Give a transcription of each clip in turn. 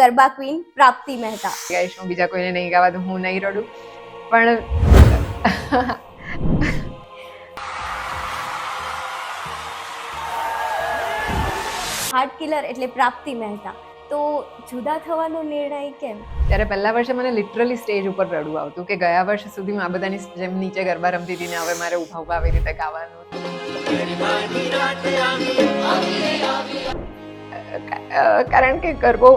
Garba queen પ્રાપ્તિ મહેતા. ગાઈશ હું બીજા કોઈને નહીં ગાવા દઉં હું નહીં રડું. પણ હાર્ટ કિલર એટલે પ્રાપ્તિ મહેતા. તો જુદા થવાનો નિર્ણય કેમ? ત્યારે પહેલા વર્ષે મને લિટરલી સ્ટેજ ઉપર રડવું આવતું કે ગયા વર્ષ સુધી હું આ બધાની જેમ નીચે ગરબા રમતી હતી ને હવે મારે ઊભા ઊભા આવી રીતે ગાવાનું કારણ કે ગરબો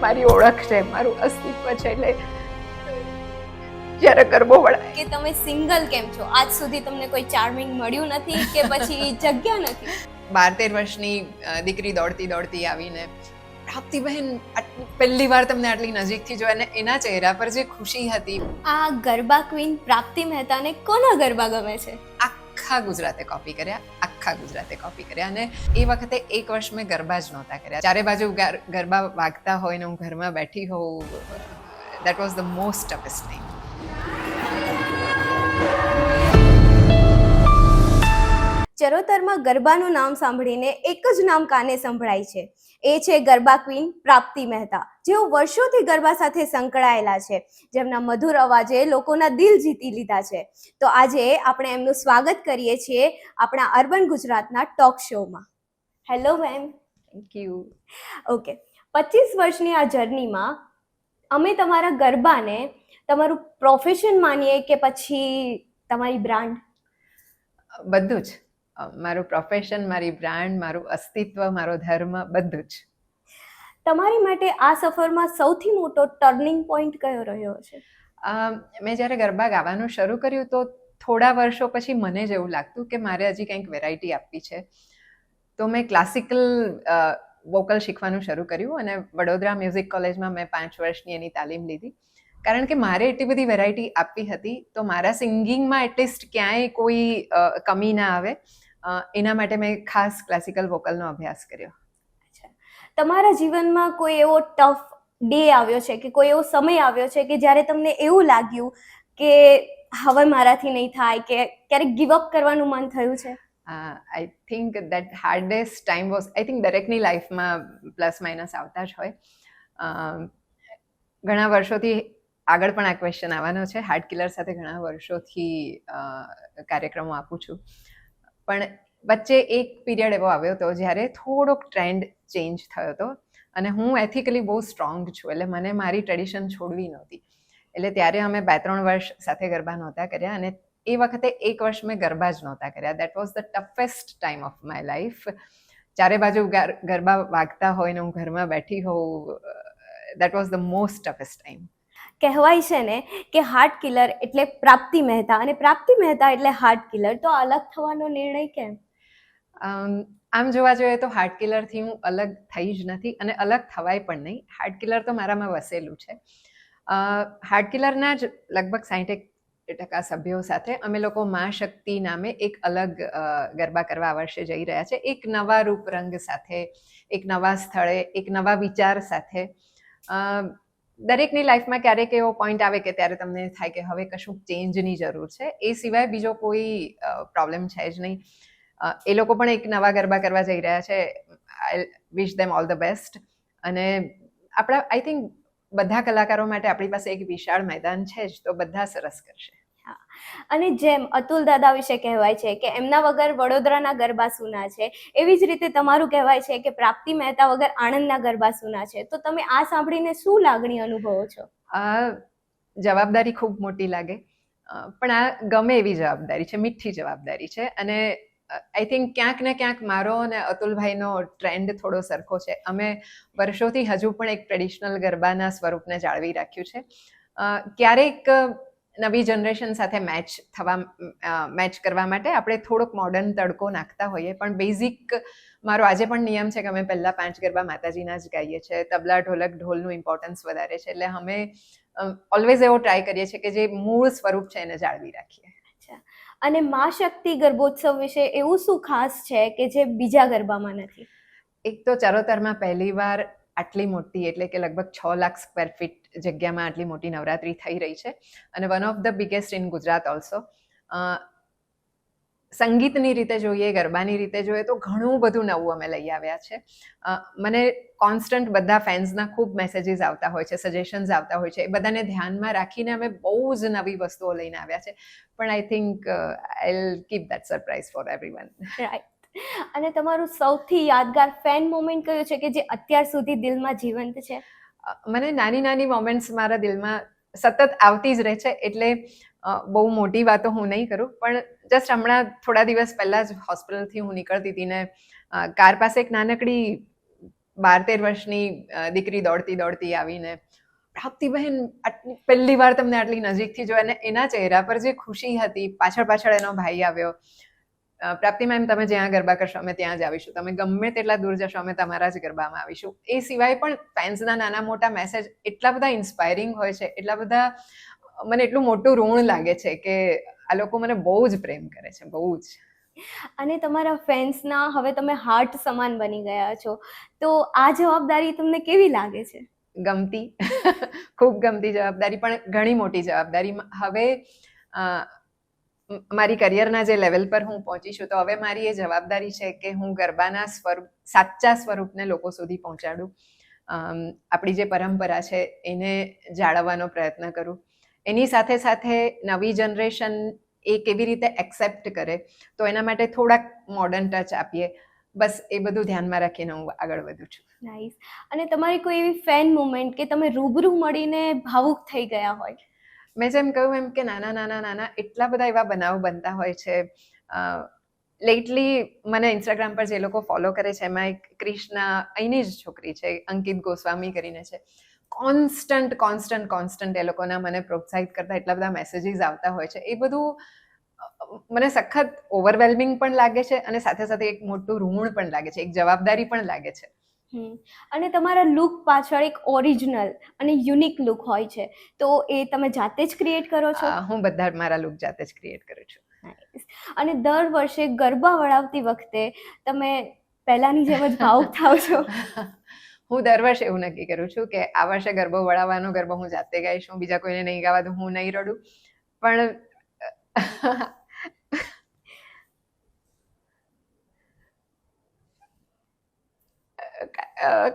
મારી ઓળખ છે મારું અસ્તિત્વ છે એટલે જ્યારે ગરબો વળાય. કે તમે સિંગલ કેમ છો? આજ સુધી તમને કોઈ ચાર્મિંગ મળ્યું નથી કે પછી જગ્યા નથી? બાર તેર વર્ષની દીકરી દોડતી દોડતી આવીને પ્રાપ્તિબહેન પહેલી વાર તમને આટલી નજીકથી જોયા અને એના ચહેરા પર જે ખુશી હતી. આ ગરબા ક્વીન પ્રાપ્તિ મહેતાને કોના ગરબા ગમે છે? આખા ગુજરાતે કોપી કર્યા આખા ગુજરાતે કોપી કર્યા અને એ વખતે એક વર્ષ મેં ગરબા જ નહોતા કર્યા. ચારે બાજુ ગરબા વાગતા હોય ને હું ઘરમાં બેઠી હોઉં that was the most toughest time ચરોતરમાં ગરબાનું નામ સાંભળીને એક જ નામ કાને સંભળાય છે. એ છે ગરબા ક્વીન પ્રાપ્તિ મહેતા. જેઓ વર્ષોથી ગરબા સાથે સંકળાયેલા છે. જેમના મધુર અવાજે લોકોના દિલ જીતી લીધા છે. તો આજે આપણે એમનું સ્વાગત કરીએ છીએ આપણા અર્બન ગુજરાતના ટોક શોમાં. Hello ma'am. Thank you okay. પચીસ વર્ષની આ જર્નીમાં અમે તમારા ગરબાને તમારું પ્રોફેશન માનીએ કે પછી તમારી બ્રાન્ડ બધું જ. મારું પ્રોફેશન મારી બ્રાન્ડ મારું અસ્તિત્વ મારો ધર્મ બધું જ. તમારી માટે આ સફરમાં સૌથી મોટો ટર્નિંગ પોઈન્ટ કયો રહ્યો છે? મેં જ્યારે ગરબા ગાવાનું શરૂ કર્યું તો થોડા વર્ષો પછી મને જ એવું લાગતું કે મારે હજી કંઈક વેરાયટી આપવી છે. તો મેં ક્લાસિકલ વોકલ શીખવાનું શરૂ કર્યું અને વડોદરા મ્યુઝિક કોલેજમાં મેં પાંચ વર્ષની એની તાલીમ લીધી. કારણ કે મારે એટલી બધી વેરાયટી આપવી હતી તો મારા સિંગિંગમાં એટલીસ્ટ ક્યાંય કોઈ કમી ના આવે. એના માટે મેં ખાસ ક્લાસિકલ વોકલનો અભ્યાસ કર્યો. તમારા જીવનમાં કોઈ એવો ટફ ડે આવ્યો છે કે કોઈ એવો સમય આવ્યો છે કે જ્યારે તમને એવું લાગ્યું કે હવે મારાથી નહીં થાય કે ક્યારેક ગિવ અપ કરવાનું મન થયું છે? I think that hardest time was I think દરેકની લાઈફમાં પ્લસ માઇનસ આવતા જ હોય. ઘણા વર્ષોથી આગળ પણ આ ક્વેશ્ચન આવવાનો છે. હાર્ટ કિલર સાથે ઘણા વર્ષોથી કાર્યક્રમો આપું છું. પણ વચ્ચે એક પીરિયડ એવો આવ્યો હતો જ્યારે થોડોક ટ્રેન્ડ ચેન્જ થયો હતો. અને હું એથિકલી બહુ સ્ટ્રોંગ છું, એટલે મને મારી ટ્રેડિશન છોડવી નહોતી. એટલે ત્યારે અમે બે ત્રણ વર્ષ સાથે ગરબા નહોતા કર્યા અને એ વખતે એક વર્ષ મેં ગરબા જ નહોતા કર્યા. That was the toughest time of my life ચારે બાજુ ગરબા વાગતા હોય ને હું ઘરમાં બેઠી હોઉં that was the most toughest time કહેવાય છે ને કે હાર્ટ કિલર એટલે પ્રાપ્તિ મહેતા અને પ્રાપ્તિ મહેતા એટલે હાર્ટ કિલર તો અલગ થવાનો નિર્ણય કેમ? આમ જોવા જોઈએ તો હાર્ટ કિલરથી હું અલગ થઈ જ નથી અને અલગ થવાય પણ નહીં. હાર્ટ કિલર તો મારામાં વસેલું છે. હાર્ટ કિલરના જ લગભગ સાઠ ટકા સભ્યો સાથે અમે લોકો મા શક્તિ નામે એક અલગ ગરબા કરવા આ વર્ષે જઈ રહ્યા છે. એક નવા રૂપ રંગ સાથે, એક નવા સ્થળે, એક નવા વિચાર સાથે. દરેકની લાઈફમાં ક્યારેક એવો પોઈન્ટ આવે કે ત્યારે તમને થાય કે હવે કશું ચેન્જની જરૂર છે. એ સિવાય બીજો કોઈ પ્રોબ્લેમ છે જ નહીં. એ લોકો પણ એક નવા ગરબા કરવા જઈ રહ્યા છે. I wish them all the best અને આપણા આઈ થિંક બધા કલાકારો માટે આપણી પાસે એક વિશાળ મેદાન છે જ, તો બધા સરસ કરશે. અને જેમ અતુલ દાદા વિશે કહેવાય છે કે એમના વગર વડોદરાના ગરબા સુના છે, એવી જ રીતે તમારું કહેવાય છે કે પ્રાપ્તિ મહેતા વગર આણંદના ગરબા સુના છે. તો તમે આ સાંભળીને શું લાગણી અનુભવો છો? આ જવાબદારી ખૂબ મોટી લાગે. પણ આ ગમે એવી જવાબદારી છે, મીઠી જવાબદારી છે. અને આઈ થિંક ક્યાંક ને ક્યાંક મારો અને અતુલભાઈનો ટ્રેન્ડ થોડો સરખો છે. અમે વર્ષોથી હજુ પણ એક ટ્રેડિશનલ ગરબાના સ્વરૂપને જાળવી રાખ્યું છે. ક્યારેક નવી જનરેશન સાથે મેચ થવા મેચ કરવા માટે આપણે થોડોક મોડર્ન તડકો નાખતા હોઈએ. પણ બેઝિક મારો આજે પણ નિયમ છે કે અમે પહેલાં પાંચ ગરબા માતાજીના જ ગાઈએ છીએ. તબલા ઢોલક ઢોલનું ઇમ્પોર્ટન્સ વધારે છે. એટલે અમે ઓલવેઝ એવો ટ્રાય કરીએ છીએ કે જે મૂળ સ્વરૂપ છે એને જાળવી રાખીએ. અને મા શક્તિ ગર્ભોત્સવ વિશે એવું શું ખાસ છે કે જે બીજા ગરબામાં નથી? એક તો ચરોતરમાં પહેલીવાર આટલી મોટી, એટલે કે લગભગ છ લાખ સ્ક્વેર ફીટ જગ્યામાં આટલી મોટી નવરાત્રી થઈ રહી છે. અને one of the biggest in Gujarat also સંગીતની રીતે જોઈએ, ગરબાની રીતે જોઈએ, તો ઘણું બધું નવું અમે લઈ આવ્યા છે. મને કોન્સ્ટન્ટ બધા ફેન્સના ખૂબ મેસેજીસ આવતા હોય છે સજેશન્સ આવતા હોય છે. એ બધાને ધ્યાનમાં રાખીને અમે બહુ જ નવી વસ્તુઓ લઈને આવ્યા છે. પણ I think I keep that surprise for everyone અને તમારું સૌથી યાદગાર ફેન મોમેન્ટ કયું છે કે જે અત્યાર સુધી દિલમાં જીવંત છે? મને નાની નાની મોમેન્ટ્સ મારા દિલમાં સતત આવતી જ રહે છે, એટલે બહુ મોટી વાતો હું નહીં કરું. પણ જસ્ટ હમણાં થોડા દિવસ પહેલાં જ હોસ્પિટલથી હું નીકળતી હતી ને કાર પાસે એક નાનકડી બાર તેર વર્ષની દીકરી દોડતી દોડતી આવીને, પ્રાપ્તિબહેન, આટલી, પહેલી વાર તમને આટલી નજીકથી જોયા અને એના ચહેરા પર જે ખુશી હતી, પાછળ પાછળ એનો ભાઈ આવ્યો. પ્રાપ્તિ મેમ તમે જ્યાં ગરબા કરશો અમે ત્યાં જ આવીશું. તમે ગમે તેટલા દૂર જશો અમે તમારા જ ગરબામાં આવીશું. એ સિવાય પણ ફેન્સના નાના મોટા મેસેજ એટલા બધા ઇન્સ્પાયરિંગ હોય છે એટલા બધા મને એટલું મોટું ઋણ લાગે છે કે આ લોકો મને બહુ જ પ્રેમ કરે છે બહુ જ. અને તમારા ફેન્સના હવે તમે હાર્ટ સમાન બની ગયા છો. તો આ જવાબદારી તમને કેવી લાગે છે? ગમતી. ખૂબ ગમતી જવાબદારી પણ ઘણી મોટી જવાબદારી. હવે મારી કરિયરના જે લેવલ પર હું પહોંચી છું, તો હવે મારી એ જવાબદારી છે કે હું ગરબાના સ્વરૂપ, સાચા સ્વરૂપને લોકો સુધી પહોંચાડું. આપણી જે પરંપરા છે, એને જાળવવાનો પ્રયત્ન કરું. એની સાથે સાથે નવી જનરેશન એ કેવી રીતે એક્સેપ્ટ કરે, તો એના માટે થોડાક મોડર્ન ટચ આપીએ. બસ, એ બધું ધ્યાનમાં રાખીને હું આગળ વધું છું. નાઇસ અને તમારી કોઈ એવી ફેન મુમેન્ટ કે તમે રૂબરૂ મળીને ભાવુક થઈ ગયા હોય? મેં જેમ કહ્યું એમ કે નાના નાના નાના એટલા બધા એવા બનાવ બનતા હોય છે. લેટલી મને ઇન્સ્ટાગ્રામ પર જે લોકો ફોલો કરે છે, એમાં એક ક્રિષ્ના અહીંની જ છોકરી છે, અંકિત ગોસ્વામી કરીને છે. કોન્સ્ટન્ટ કોન્સ્ટન્ટ કોન્સ્ટન્ટ એ લોકોના મને પ્રોત્સાહિત કરતા એટલા બધા મેસેજીસ આવતા હોય છે. એ બધું મને સખત ઓવરવેલ્મિંગ પણ લાગે છે અને સાથે સાથે એક મોટું ઋણ પણ લાગે છે, એક જવાબદારી પણ લાગે છે. અને તમારા લુક પાછળ એક ઓરિજિનલ અને યુનિક લુક હોય છે. તો એ તમે જાતે જ ક્રિએટ કરો છો? હું બધા મારા લુક જાતે જ ક્રિએટ કરું છું. અને દર વર્ષે ગરબા વળાવતી વખતે તમે પહેલાની જેમ જ ભાવુક થાવ છો? હું દર વર્ષે એવું નક્કી કરું છું કે આ વર્ષે ગરબો વળાવવાનો ગરબો હું જાતે ગાઈશ. હું બીજા કોઈને નહીં ગાવા દઉં હું નહીં રડું. પણ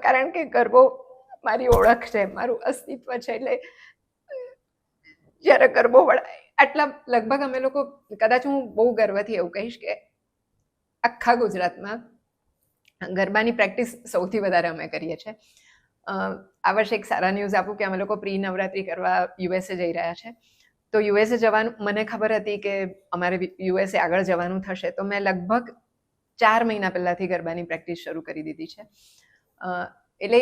કારણ કે ગરબો મારી ઓળખ છે, મારું અસ્તિત્વ છે એટલે, જ્યારે ગરબો વળાય, આટલા લગભગ અમે લોકો, કદાચ હું બહુ ગર્વથી એવું કહીશ કે આખા ગુજરાતમાં ગરબાની પ્રેક્ટિસ સૌથી વધારે અમે કરીએ છીએ. આ વર્ષે એક સારા ન્યૂઝ આપું કે અમે લોકો પ્રી નવરાત્રી કરવા યુએસએ જઈ રહ્યા છે. તો યુએસએ જવાનું, મને ખબર હતી કે અમારે યુએસએ આગળ જવાનું થશે, તો મેં લગભગ ચાર મહિના પહેલાંથી ગરબાની પ્રેક્ટિસ શરૂ કરી દીધી છે. એટલે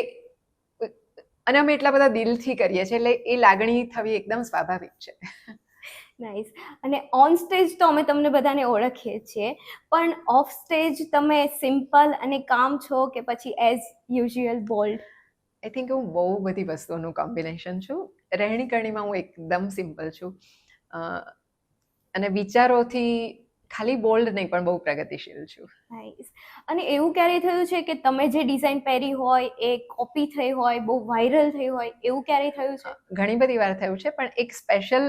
અને અમે એટલા બધા દિલથી કરીએ છીએ એટલે એ લાગણી થવી એકદમ સ્વાભાવિક છે. નાઇસ અને ઓન સ્ટેજ તો અમે તમને બધાને ઓળખીએ છીએ પણ ઓફ સ્ટેજ તમે સિમ્પલ અને કામ છો કે પછી as usual bold I think હું બહુ બધી વસ્તુઓનું કોમ્બિનેશન છું. રહેણી કરણીમાં હું એકદમ સિમ્પલ છું. અને વિચારોથી ખાલી બોલ્ડ નહીં પણ બહુ પ્રગતિશીલ છું. અને એવું ક્યારેય થયું છે કે તમે જે ડિઝાઇન પહેરી હોય એ કોપી થઈ હોય બહુ વાયરલ થઈ હોય એવું ક્યારેય થયું છે? ઘણી બધી વાર થયું છે પણ એક સ્પેશિયલ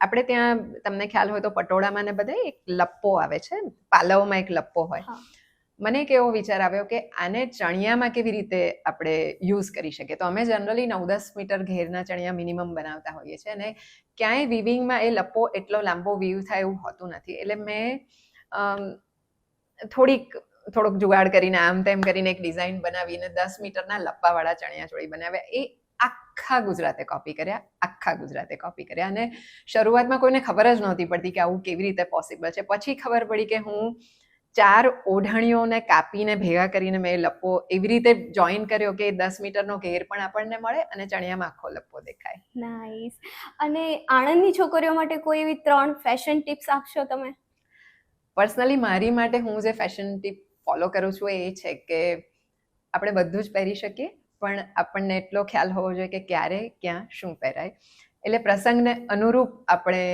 આપણે ત્યાં તમને ખ્યાલ હોય તો પટોળામાં ને બધે એક લપ્પો આવે છે પાલવમાં એક લપ્પો હોય. મને એક એવો વિચાર આવ્યો કે આને ચણિયામાં કેવી રીતે આપણે યુઝ કરી શકીએ? તો અમે જનરલી નવ દસ મીટર ઘેરના ચણિયા મિનિમમ બનાવતા હોઈએ છીએ અને ક્યાંય વિવિંગમાં એ લપ્પો એટલો લાંબો વીવ થાય એવું હોતું નથી. એટલે મેં થોડીક, થોડોક જુગાડ કરીને, આમ તેમ કરીને એક ડિઝાઇન બનાવીને દસ મીટરના લપ્પાવાળા ચણિયા ચોળી બનાવ્યા. એ આખા ગુજરાતે કોપી કર્યા, આખા ગુજરાતે કોપી કર્યા. અને શરૂઆતમાં કોઈને ખબર જ નહોતી પડતી કે આવું કેવી રીતે પોસિબલ છે. પછી ખબર પડી કે હું ચાર ઓઢણીઓને કાપીને ભેગા કરીને મેં લપ્પો એવી રીતે જોઈન કર્યો કે દસ મીટરનો ઘેર પણ આપણને મળે અને ચણિયામાં આખો લપ્પો દેખાય. નાઈસ અને આણંદની છોકરીઓ માટે કોઈ એવી ત્રણ ફેશન ટિપ્સ આપશો તમે? પર્સનલી મારી માટે હું જે ફેશન ટીપ ફોલો કરું છું એ છે કે આપણે બધું જ પહેરી શકીએ પણ આપણને એટલો ખ્યાલ હોવો જોઈએ કે ક્યારે ક્યાં શું પહેરાય. એટલે પ્રસંગને અનુરૂપ આપણે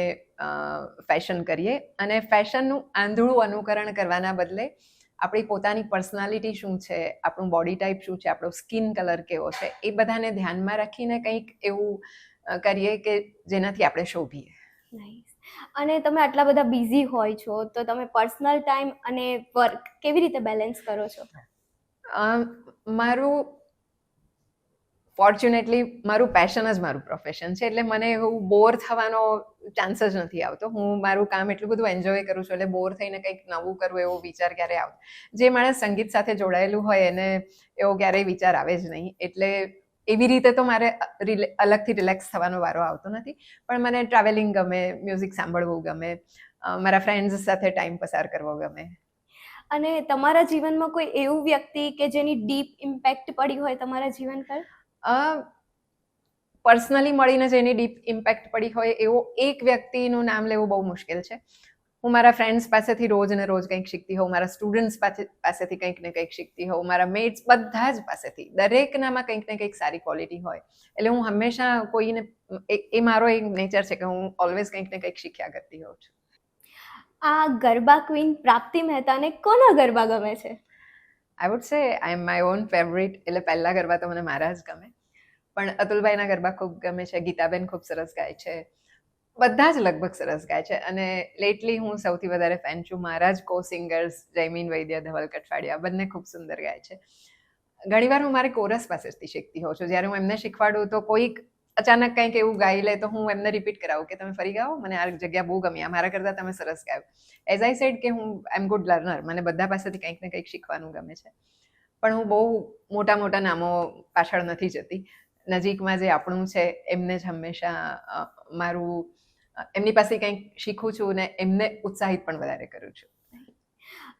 ફેશન કરીએ અને ફેશનનું આંધળું અનુકરણ કરવાના બદલે આપણી પોતાની પર્સનાલિટી શું છે આપણું બોડી ટાઈપ શું છે આપણો સ્કિન કલર કેવો છે એ બધાને ધ્યાનમાં રાખીને કંઈક એવું કરીએ કે જેનાથી આપણે શોભીએ. અને તમે આટલા બધા બિઝી હોય છો તો તમે પર્સનલ ટાઈમ અને વર્ક કેવી રીતે બેલેન્સ કરો છો? મારું ફોર્ચ્યુનેટલી મારું પેશન જ મારું પ્રોફેશન છે, એટલે મને એવું બોર થવાનો ચાન્સ જ નથી આવતો. હું મારું કામ એટલું બધું એન્જોય કરું છું, એટલે બોર થઈને કંઈક નવું કરવું એવો વિચાર ક્યારે આવતો. જે માણસ સંગીત સાથે જોડાયેલું હોય, એને એવો ક્યારેય વિચાર આવે જ નહીં. એટલે એવી રીતે તો મારે અલગથી રિલેક્સ થવાનો વારો આવતો નથી. પણ મને ટ્રાવેલિંગ ગમે મ્યુઝિક સાંભળવું ગમે મારા ફ્રેન્ડ્સ સાથે ટાઈમ પસાર કરવો ગમે. અને તમારા જીવનમાં કોઈ એવું વ્યક્તિ કે જેની ડીપ ઇમ્પેક્ટ પડી હોય તમારા જીવન પર? પર્સનલી મળીને જેની ડીપ ઇમ્પેક્ટ પડી હોય એવો એક વ્યક્તિનું નામ લેવું બહુ મુશ્કેલ છે. હું મારા ફ્રેન્ડ્સ પાસેથી રોજ ને રોજ કંઈક શીખતી હોઉં મારા સ્ટુડન્ટ્સ પાસેથી કંઈક ને કંઈક શીખતી હોઉં મારા મેટ્સ બધા જ પાસેથી દરેકનામાં કંઈક ને કંઈક સારી ક્વોલિટી હોય. એટલે હું હંમેશા કોઈને એ મારો એક નેચર છે કે હું ઓલવેઝ કંઈક ને કંઈક શીખ્યા કરતી હોઉં છું. આ ગરબા ક્વીન પ્રાપ્તિ મહેતાને કોના ગરબા ગમે છે? I would say I am my own favourite એટલે પહેલા ગરબા તો મને મારા જ ગમે. પણ અતુલભાઈના ગરબા ખૂબ ગમે છે, ગીતાબેન ખૂબ સરસ ગાય છે. બધા જ લગભગ સરસ ગાય છે અને લેટલી હું સૌથી વધારે ફેન છું મારા જ કો સિંગર્સ જયમીન, વૈદ્ય, ધવલ, કઠવાડિયા બંને ખૂબ સુંદર ગાય છે. ઘણીવાર હું મારે કોરસ પાસેથી શીખતી હોઉં છું. જ્યારે હું એમને શીખવાડું તો કોઈક અચાનક કંઈક એવું ગાઈ લે તો હું એમને રિપીટ કરાવું કે તમે ફરી ગાઓ, મને આ જગ્યા બહુ ગમી મારા કરતાં તમે સરસ ગાયો. એઝ આઈ સેડ કે હું એમ ગુડ લર્નર મને બધા પાસેથી કંઈક ને કંઈક શીખવાનું ગમે છે. પણ હું બહુ મોટા મોટા નામો પાછળ નથી જતી. નજીકમાં જે આપણું છે એમને જ હંમેશા મારું એમની પાસે કંઈક શીખું છું ને એમને ઉત્સાહિત પણ વધારે કરું છું.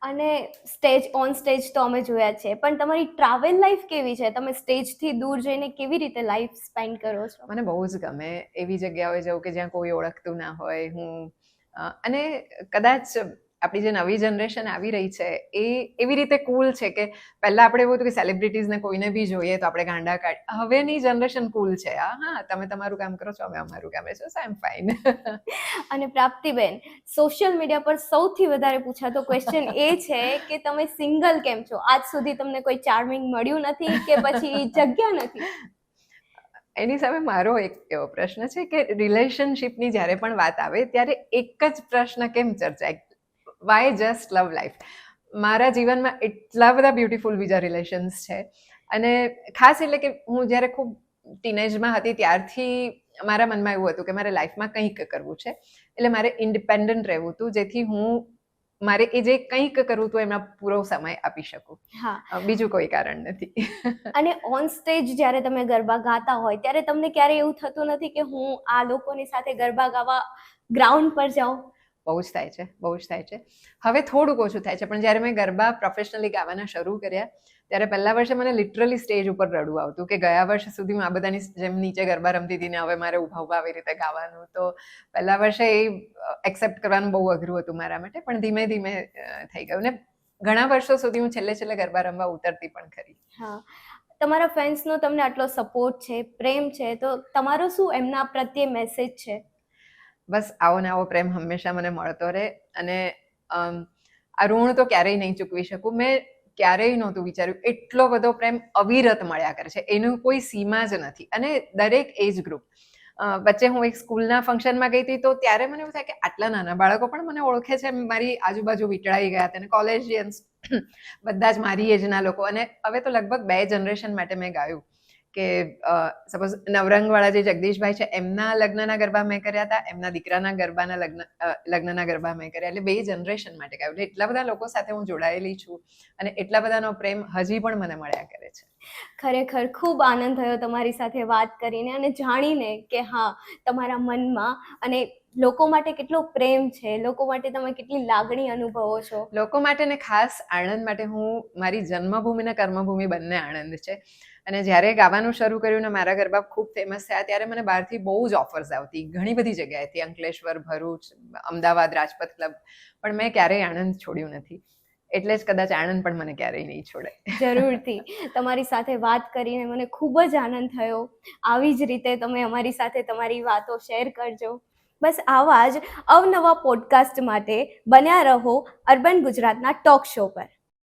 અને સ્ટેજ ઓન સ્ટેજ તો અમે જોયા છે પણ તમારી ટ્રાવેલ લાઈફ કેવી છે? તમે સ્ટેજથી દૂર જઈને કેવી રીતે લાઈફ સ્પેન્ડ કરો છો? મને બહુ જ ગમે એવી જગ્યાઓએ જવું કે જ્યાં કોઈ ઓળખતું ના હોય હું અને કદાચ આપણી જે નવી જનરેશન આવી રહી છે એ એવી રીતે કુલ છે કે પહેલા આપણે એવું હતું કે સેલિબ્રિટીઝને કોઈને બી જોઈએ તો આપણે ગાંડા કાઢ હવેની જનરેશન કુલ છે. હા હા તમે તમારું કામ કરો છો અમે અમારું કામ છો આઈ એમ ફાઇન અને પ્રાપ્તિબેન સોશિયલ મીડિયા પર સૌથી વધારે પૂછાતો ક્વેશ્ચન એ છે કે તમે સિંગલ કેમ છો? આજ સુધી તમને કોઈ ચાર્મિંગ મળ્યું નથી કે પછી જગ્યા નથી? એની સામે મારો એક એવો પ્રશ્ન છે કે રિલેશનશિપની જ્યારે પણ વાત આવે ત્યારે એક જ પ્રશ્ન કેમ ચર્ચાય? વાય જસ્ટ લવ લાઈફ મારા જીવનમાં એટલા બધા બ્યુટિફુલ બીજા રિલેશન્સ છે. અને ખાસ એટલે કે હું જ્યારે ખૂબ ટીનેજમાં હતી ત્યારથી મારા મનમાં એવું હતું કે મારે લાઈફમાં કંઈક કરવું છે. એટલે મારે ઇન્ડિપેન્ડન્ટ રહેવું હતું જેથી હું મારે એ જે કંઈક કરવું હતું એમાં પૂરો સમય આપી શકું. હા. બીજું કોઈ કારણ નથી. અને ઓન સ્ટેજ જ્યારે તમે ગરબા ગાતા હોય ત્યારે તમને ક્યારે એવું થતું નથી કે હું આ લોકોની સાથે ગરબા ગાવા ગ્રાઉન્ડ પર જાઉં? બહુ જ થાય છે, બહુ જ થાય છે. હવે થોડુંક ઓછું થાય છે, પણ જ્યારે મેં ગરબા પ્રોફેશનલી ગાવાના શરૂ કર્યા, ત્યારે પહેલા વર્ષે મને લિટરલી સ્ટેજ ઉપર રડવું આવતું કે ગયા વર્ષ સુધી આ બધાની જેમ નીચે ગરબા રમતી હતી ને હવે મારે ઊભા ઊભા આવી રીતે ગાવાનું. તો પહેલા વર્ષે એ એક્સેપ્ટ કરવાનું બહુ અઘરું હતું મારા માટે, પણ ધીમે ધીમે થઈ ગયું. ને ઘણા વર્ષો સુધી હું છેલ્લે છેલ્લે ગરબા રમવા ઉતરતી પણ ખરી. હા. તમારા ફેન્સનો તમને આટલો સપોર્ટ છે, પ્રેમ છે, તો તમારો શું એમના પ્રત્યે મેસેજ છે? બસ આવો ને આવો પ્રેમ હંમેશા મને મળતો રહે અને આ ઋણ તો ક્યારેય નહીં ચૂકવી શકું. મેં ક્યારેય નહોતું વિચાર્યું. એટલો બધો પ્રેમ અવિરત મળ્યા કરે છે. એનું કોઈ સીમા જ નથી. અને દરેક એજ ગ્રુપ વચ્ચે હું એક સ્કૂલના ફંક્શનમાં ગઈ હતી તો ત્યારે મને એવું થાય કે આટલા નાના બાળકો પણ મને ઓળખે છે. મારી આજુબાજુ વીંટળાઈ ગયા હતા અને કોલેજિયન્સ બધા જ મારી એજના લોકો. અને હવે તો લગભગ બે જનરેશન માટે મેં ગાયું. કે સપોઝ નવરંગવાળા જે જગદીશભાઈ છે, એમના લગ્નના ગરબા મેં કર્યા હતા, એમના દીકરાના ગરબાના લગ્ન લગ્નના ગરબા મેં કર્યા, એટલે બે જનરેશન માટે ગાયું એટલે એટલા બધા લોકો સાથે હું જોડાયેલી છું અને એટલા બધાનો પ્રેમ હજી પણ મને મળ્યા કરે છે. ખરેખર ખૂબ આનંદ થયો તમારી સાથે વાત કરીને અને જાણીને કે હા, તમારા મનમાં અને લોકો માટે કેટલો પ્રેમ છે? લોકો માટે તમે કેટલી લાગણી અનુભવો છો? લોકો માટે ને ખાસ આણંદ માટે હું મારી જન્મભૂમિ ને કર્મભૂમિ બંને આણંદ છે. અને જ્યારે ગાવાનું શરૂ કર્યું ને મારા ગરબા ખૂબ ફેમસ થયા ત્યારે મને બહારથી બહુ જ ઓફર્સ આવતી. ઘણી બધી જગ્યાએથી અંકલેશ્વર ભરૂચ અમદાવાદ રાજપથ ક્લબ પણ મેં ક્યારેય આણંદ છોડ્યું નથી. એટલે જ કદાચ આણંદ પણ મને ક્યારેય નહીં છોડે. જરૂરથી. તમારી સાથે વાત કરીને મને ખૂબ જ આનંદ થયો. આવી જ રીતે તમે અમારી સાથે તમારી વાતો શેર કરજો. બસ આવા જ અવનવા પોડકાસ્ટ માટે બન્યા રહો અર્બન ગુજરાતના ટોક શો પર.